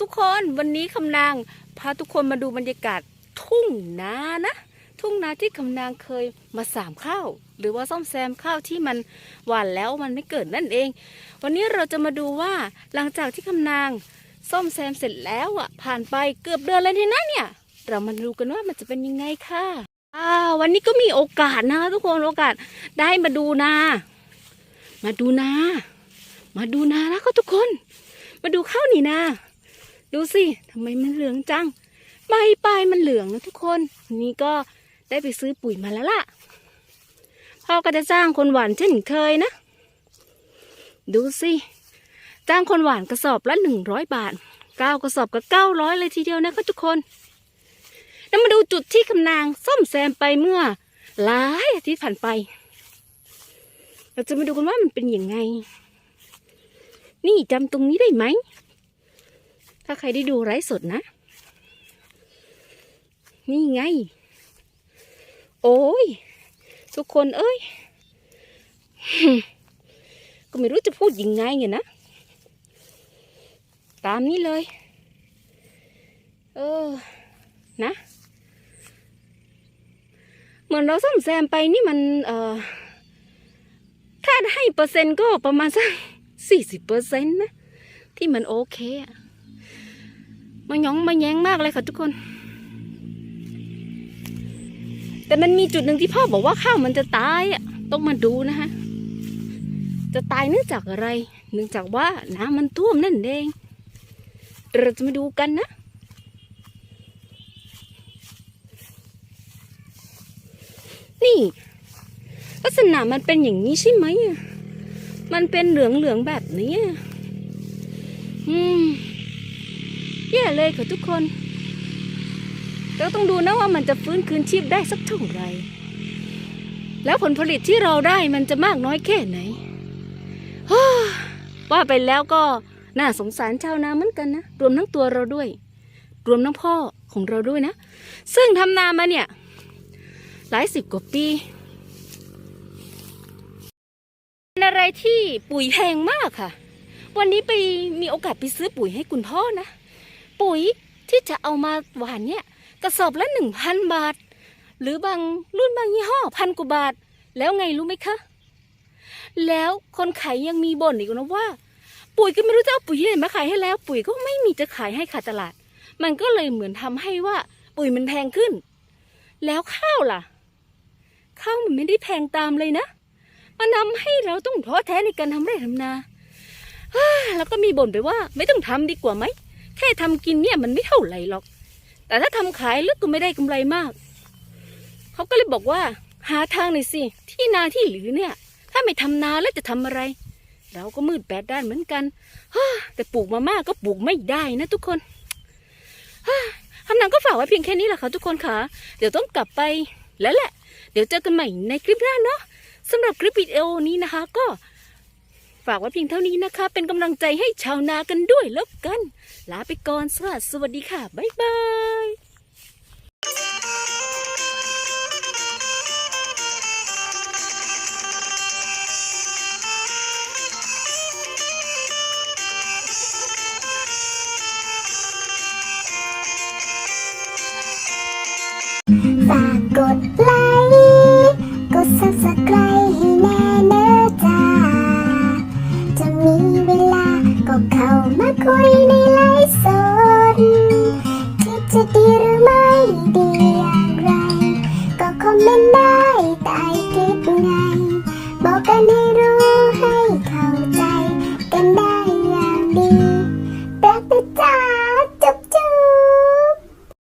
ทุกคนวันนี้คำนางพาทุกคนมาดูบรรยากาศทุ่งนานะ ทุ่งนาที่คำนางเคยมาสามข้าว หรือว่าซ่อมแซมข้าวที่มันหวานแล้วมันไม่เกิดนั่นเอง วันนี้เราจะมาดูว่าหลังจากที่คำนางซ่อมแซมเสร็จแล้วอะ ผ่านไปเกือบเดือนแล้วทีนะเนี่ย เรามาดูกันว่ามันจะเป็นยังไงค่ะอ่าวันนี้ก็มีโอกาสนะคะทุกคนโอกาสได้มาดูนา มาดูนา มาดูนาแล้วก็ทุกคน มาดูข้าวนี่นา ดูสิทำไมมันเหลืองจัง ใบปลายมันเหลืองนะทุกคนนี่ก็ได้ไปซื้อปุ๋ยมาแล้วล่ะพ่อก็จะจ้างคนหวานเช่นเคยนะ ดูสิจ้างคนหวานกระสอบละหนึ่งร้อยบาทเก้ากระสอบก็เก้าร้อยเลยทีเดียวนะคะทุกคนแล้วมาดูจุดที่คำนางซ่อมแซมไปเมื่อหลายอาทิตย์ผ่านไป เราจะมาดูกันว่ามันเป็นยังไง นี่จำตรงนี้ได้ไหม ถ้าใครได้ดูไลฟ์สดนะ นี่ไง โอ้ย ทุกคนเอ้ย ก็ไม่รู้จะพูดยังไงไงนะ ตามนี้เลย เออ นะ เหมือนเราซ่อมแซมไปนี่มัน เอ่อถ้าให้เปอร์เซ็นต์ก็ประมาณสักสี่สิบเปอร์เซ็นต์นะ ที่มันโอเคอะ มาหยองมาแย้งมากเลยค่ะทุกคน แต่มันมีจุดหนึ่งที่พ่อบอกว่าข้าวมันจะตายอะ ต้องมาดูนะคะจะตายเนื่องจากอะไร เนื่องจากว่าน้ำมันท่วมนั่นเอง เราจะมาดูกันนะ นี่ ลักษณะมันเป็นอย่างนี้ใช่ไหมอะมันเป็นเหลืองๆแบบนี้ อืม แย่เลยค่ะทุกคนเราต้องดูนะว่ามันจะฟื้นคืนชีพได้สักเท่าไหร่ แล้วผลผลิตที่เราได้มันจะมากน้อยแค่ไหนว่าไปแล้วก็น่าสงสารชาวนาเหมือนกันนะ รวมทั้งตัวเราด้วย รวมทั้งพ่อของเราด้วยนะ ซึ่งทำนามาเนี่ย หลายสิบกว่าปีเป็นอะไรที่ปุ๋ยแพงมากค่ะ วันนี้ไปมีโอกาสไปซื้อปุ๋ยให้คุณพ่อนะ ปุ๋ยที่จะเอามาหวานเนี่ยกระสอบละหนึ่งพันบาท หรือบางรุ่นบางยี่ห้อพันกว่าบาท แล้วไงรู้ไหมคะ แล้วคนขายยังมีบ่นอีกนะว่า ปุ๋ยก็ไม่รู้จะเอาปุ๋ยที่ไหนมาขายให้แล้ว ปุ๋ยก็ไม่มีจะขายให้ขาดตลาด มันก็เลยเหมือนทำให้ว่าปุ๋ยมันแพงขึ้น แล้วข้าวล่ะ ข้าวมันไม่ได้แพงตามเลยนะมันทำให้เราต้องท้อแท้ในการทำไร่ทำนาฮ่าแล้วก็มีบ่นไปว่าไม่ต้องทำดีกว่าไหม แค่ทำกินเนี่ยมันไม่เท่าไหร่หรอก แต่ถ้าทำขายลึกก็ไม่ได้กำไรมาก เขาก็เลยบอกว่า หาทางหน่อยสิ ที่นาที่หรือเนี่ย ถ้าไม่ทำนาแล้วจะทำอะไร เราก็มืดแปดด้านเหมือนกันฮแต่ปลูกมาม่าก็ปลูกไม่ได้นะทุกคนคำนางก็ฝากไว้เพียงแค่นี้แหละค่ะทุกคนค่ะ เดี๋ยวต้องกลับไปแล้วแหละ เดี๋ยวเจอกันใหม่ในคลิปหน้าเนาะสำหรับคลิปวิดีโอนี้นะคะ ก็ ฝากไว้เพียงเท่านี้นะคะ เป็นกำลังใจให้ชาวนากันด้วยแล้วกัน ลาไปก่อนสวัสดีค่ะ บ๊ายบายฝากกดไล ยในไลฟ์สดคิดจะดีหรือไม่ดีอย่างไร ก็คอมเมนต์ได้ใต้คลิปไงบอกกันให้